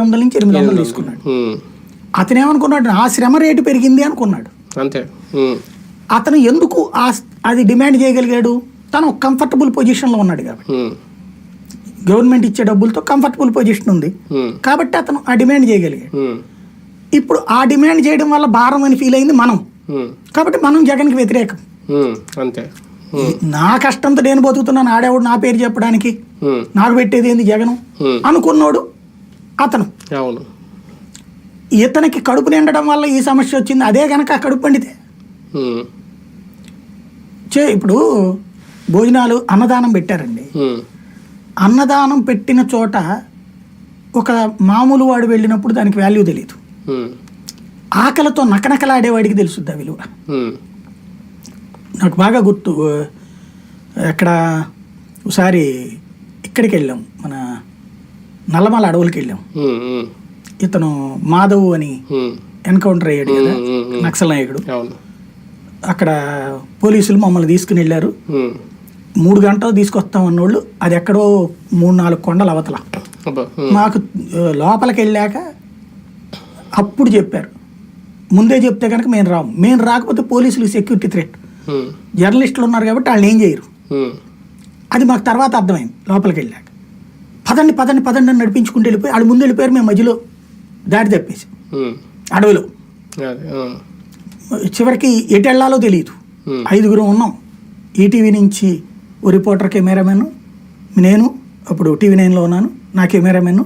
వందల నుంచి ఎనిమిది వందలు తీసుకున్నాడు. అతను ఏమనుకున్నాడు ఆ శ్రమ రేటు పెరిగింది అనుకున్నాడు అంతే. అతను ఎందుకు ఆ అది డిమాండ్ చేయగలిగాడు తను కంఫర్టబుల్ పొజిషన్లో ఉన్నాడు కాబట్టి. గవర్నమెంట్ ఇచ్చే డబ్బులతో కంఫర్టబుల్ పొజిషన్ ఉంది. కాబట్టి అతను ఆ డిమాండ్ చేయగలిగాడు. ఇప్పుడు ఆ డిమాండ్ చేయడం వల్ల భారం అని ఫీల్ అయింది మనం. కాబట్టి మనం జగన్కి వ్యతిరేకం. అంతే. నా కష్టంతో నేను బతుకుతున్నాను ఆడేవాడు నా పేరు చెప్పడానికి. నాకు పెట్టేది ఏంది జగను. అనుకున్నాడు అతను అవును ఇతనికి కడుపు నిండడం వల్ల ఈ సమస్య వచ్చింది అదే కనుక కడుపు పండితే. చే ఇప్పుడు భోజనాలు అన్నదానం పెట్టారండి. అన్నదానం పెట్టిన చోట ఒక మామూలు వాడు వెళ్ళినప్పుడు దానికి వాల్యూ తెలియదు. ఆకలితో నకనకలాడేవాడికి తెలుసుద్ది ఆ విలువ. నాకు బాగా గుర్తు ఎక్కడ ఒకసారి ఇక్కడికి వెళ్ళాం మన నల్లమల అడవులకి వెళ్ళాం. ఇతను మాధవ్ అని. ఎన్కౌంటర్ అయ్యాడు కదా. నక్సల్ నాయకుడు అక్కడ పోలీసులు మమ్మల్ని తీసుకుని వెళ్ళారు. మూడు గంటలు తీసుకొస్తాం అన్నోళ్ళు అది ఎక్కడో మూడు నాలుగు కొండల అవతల. మాకు లోపలికి వెళ్ళాక అప్పుడు చెప్పారు ముందే చెప్తే కనుక మేము రాము మేము రాకపోతే పోలీసులు సెక్యూరిటీ థ్రెట్. జర్నలిస్టులు ఉన్నారు కాబట్టి వాళ్ళు ఏం చేయరు. అది మాకు తర్వాత అర్థమైంది లోపలికి వెళ్ళాక పదండి పదండి పదండి అని నడిపించుకుంటూ వెళ్ళిపోయి ఆడు ముందు వెళ్ళిపోయారు మేము మధ్యలో దారి తప్పేసి. అడవిలో. చివరికి ఎటు వెళ్ళాలో తెలియదు. ఐదుగురు ఉన్నాం ఈటీవీ నుంచి ఓ రిపోర్టర్ కెమెరామెన్ నేను అప్పుడు టీవీ నైన్లో ఉన్నాను నా కెమెరామెన్